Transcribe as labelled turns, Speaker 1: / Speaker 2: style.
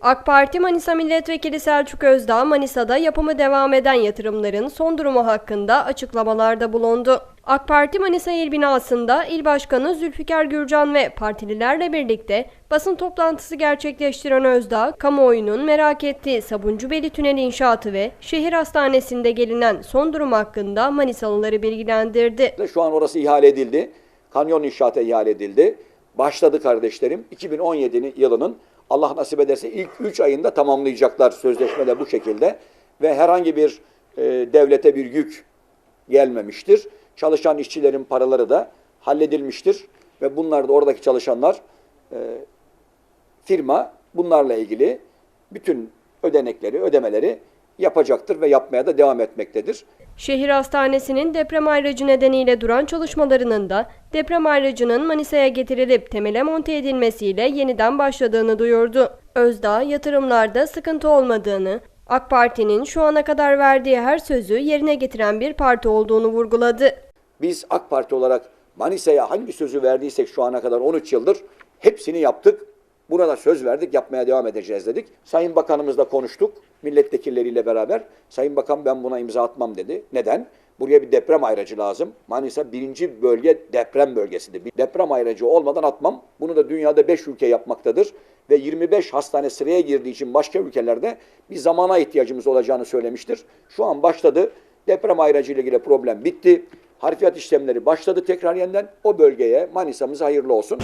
Speaker 1: AK Parti Manisa Milletvekili Selçuk Özdağ, Manisa'da yapımı devam eden yatırımların son durumu hakkında açıklamalarda bulundu. AK Parti Manisa İl binasında İl Başkanı Zülfikar Gürcan ve partililerle birlikte basın toplantısı gerçekleştiren Özdağ, kamuoyunun merak ettiği Sabuncubeli Tüneli inşaatı ve şehir hastanesinde gelinen son durum hakkında Manisalıları bilgilendirdi.
Speaker 2: Şu an orası ihale edildi. Kanyon inşaata ihale edildi. Başladı kardeşlerim. 2017 yılının Allah nasip ederse ilk 3 ayında tamamlayacaklar sözleşmede bu şekilde. Ve herhangi bir e, devlete bir yük gelmemiştir. Çalışan işçilerin paraları da halledilmiştir. Ve bunlar da oradaki çalışanlar e, firma bunlarla ilgili bütün ödenekleri, ödemeleri yapacaktır ve yapmaya da devam etmektedir.
Speaker 1: Şehir Hastanesi'nin deprem ayracı nedeniyle duran çalışmalarının da deprem ayracının Manisa'ya getirilip temele monte edilmesiyle yeniden başladığını duyurdu. Özdağ yatırımlarda sıkıntı olmadığını, AK Parti'nin şu ana kadar verdiği her sözü yerine getiren bir parti olduğunu vurguladı.
Speaker 2: Biz AK Parti olarak Manisa'ya hangi sözü verdiysek şu ana kadar 13 yıldır hepsini yaptık. Burada söz verdik, yapmaya devam edeceğiz dedik. Sayın Bakanımızla konuştuk, milletvekilleriyle beraber. Sayın Bakan ben buna imza atmam dedi. Neden? Buraya bir deprem ayracı lazım. Manisa birinci bölge deprem bölgesidir. Bir deprem ayracı olmadan atmam. Bunu da dünyada 5 ülke yapmaktadır. Ve 25 hastane sıraya girdiği için başka ülkelerde bir zamana ihtiyacımız olacağını söylemiştir. Şu an başladı. Deprem ayracı ile ilgili problem bitti. Harfiyat işlemleri başladı tekrar yeniden. O bölgeye Manisa'mız hayırlı olsun.